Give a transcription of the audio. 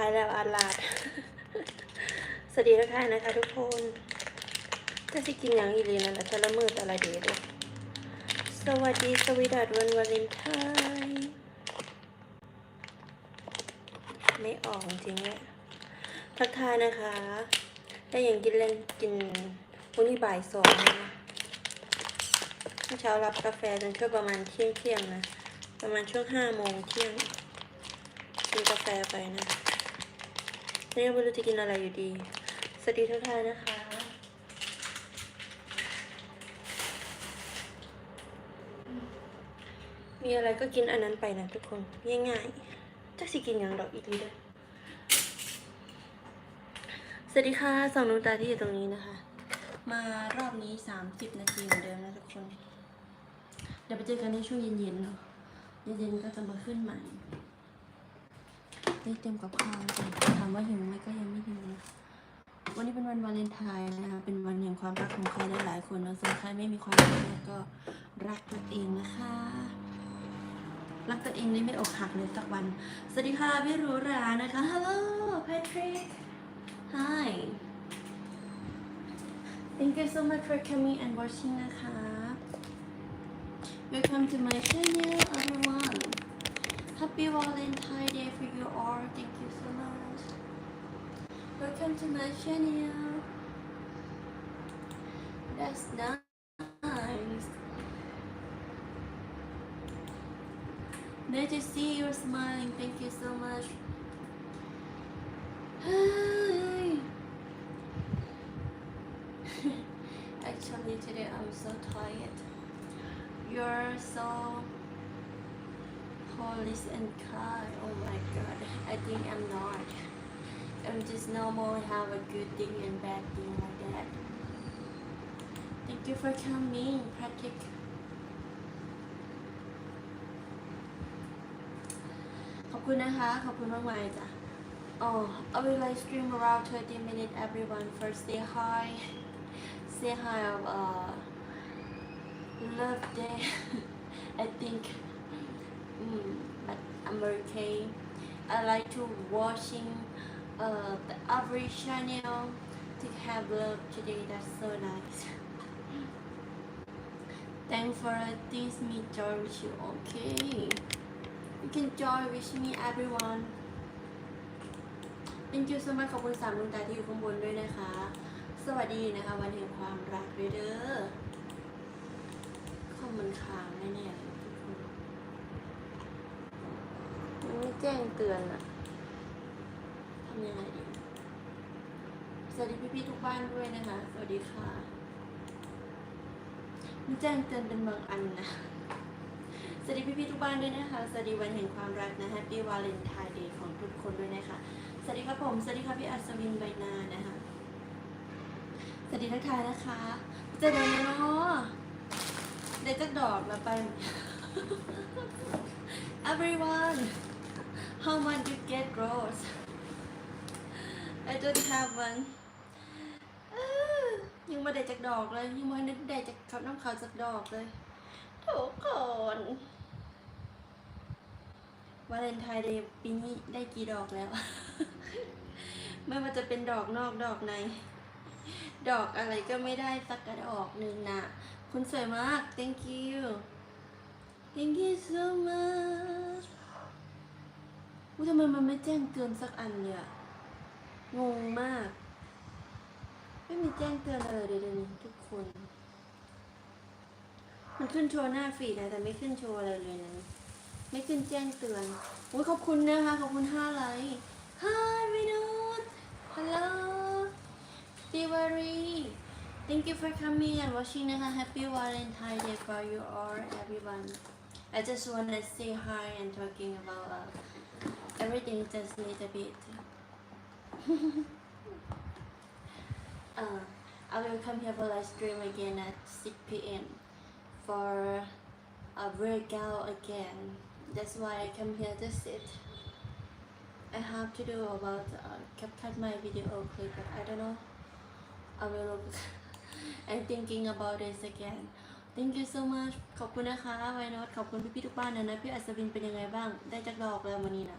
ไปแล้วอาลาด สวัสดีทุกท่านนะคะ ทุกคนถ้าสิกินอย่างอีหลีนั่นแหละแต่ละมือแต่ละเดย์ด้วยสวัสดีสวีดัสวันวาเลนไทน์ไม่ออกจริงเนี่ยทักทายนะคะได้อย่างกินเล่นกินวันนี้บ่ายสองนะเมื่อเช้ารับกาแฟจนช่วงประมาณเที่ยงเที่ยงนะ ประมาณช่วงห้าโมงเที่ยงกินกาแฟไปนะ นี่ก็ไม่รู้จะกินอะไรอยู่ดี สวัสดีทุกท่านนะคะ มีอะไรก็กินอันนั้นไปนะทุกคน ง่ายๆจะสิกินอย่างดอกอีกทีเด้อสวัสดีค่ะสองนุตาที่อยู่ตรงนี้นะคะ มารอบนี้30นาทีเหมือนเดิมนะทุกคน เดี๋ยวไปเจอกันในช่วงเย็นๆเนาะเย็นๆก็จะมาขึ้นใหม่ ได้เตรียมกับข้าวถามว่าหิวไหมก็ยังไม่หิวนะวันนี้เป็นวันวาเลนไทน์นะคะ เป็นวันแห่งความรักของใครหลายๆคนนะส่วนใครไม่มีความรักก็รักตัวเองนะคะ รักตัวเองนี่ไม่อกหักเลยสักวัน สวัสดีค่ะพี่รูหรานะคะ Hello Patrick Hi Thank you so much for coming and watching นะคะ Welcome to my channel everyone Happy Valentine Day for you all Thank you so much Welcome to my channel That's nice Nice to see you smiling. Thank you so much. Hi. Actually, today I'm so tired. You're so police and car. Oh my god, I think I'm not. I'm just normally have a good thing and bad thing like that. Thank you for coming, Patrick. Oh, I will live stream around 30 minutes everyone. First say hi. Say hi of uh, love day, I think. Mm, but I'm okay. I like to watching uh the every channel to have love today. That's so nice. Thanks for this me joy with you. Okay. You can join with me everyone Thank you so much ขอบคุณสามดวงตาที่อยู่ข้างบนด้วยนะคะ สวัสดีนะคะ วันแห่งความรักด้วยเด้อข้อมันค้างแน่ๆเลยทุกคนมันไม่ แจ้งเตือนอะทำยังไงดีสวัสดีพี่ๆทุกบ้านด้วยนะคะ สวัสดีค่ะมันแจ้งเตือนเป็นบางอันนะ สวัสดีพี่ๆทุกบ้านด้วยนะคะ สวัสดีวันแห่งความรักนะ Happy Valentine Day ของทุกคนด้วยนะคะ สวัสดีครับผม สวัสดีครับพี่อัศวินใบนานะคะ สวัสดีทักทายนะคะเจะเดินเนาะเดี๋ยวจะดอกมาไป Everyone how much you get rose I don't have one อ้อยังไม่ได้จากดอกเลย ยังไม่ได้จากเขาน้ำขาวจากดอกเลยทุกคนวาเลนไทน์เดย์ปีนี้ได้กี่ดอกแล้ว ไม่ว่าจะเป็นดอกนอกดอกใน ดอกอะไรก็ไม่ได้สักกระดอกหนึ่งนะคุณสวยมาก thank you thank you so much อุ้ยทำไมมันไม่แจ้งเตือนสักอันเนี่ยงงมาก ไม่มีแจ้งเตือนอะไรเลยเดี๋ยวนี้ทุกคน มันขึ้นโชว์หน้าฟีดนะ แต่ไม่ขึ้นโชว์อะไรเลยนะไม่ขึ้นแจ้งเตือนอุ้ยขอบคุณนะคะขอบคุณห้าไลค์ Hi วินุต Hello Diwali Thank you for coming and watching นะคะ Happy Valentine Day for you all everyone I just wanna say hi and talking about uh, everything just a little bit uh, I will come here for live stream again at 6 p.m. for a workout again. That's why I come here to sit. I have to do about uh, CapCut my video clip, but I don't know. I will. I'm thinking about this again. Thank you so much ขอบคุณนะคะไวโนตขอบคุณพี่ๆทุกบ้านนะนะ พี่อัศวินเป็นยังไงบ้าง ได้จักดอกแล้ววันนี้นะ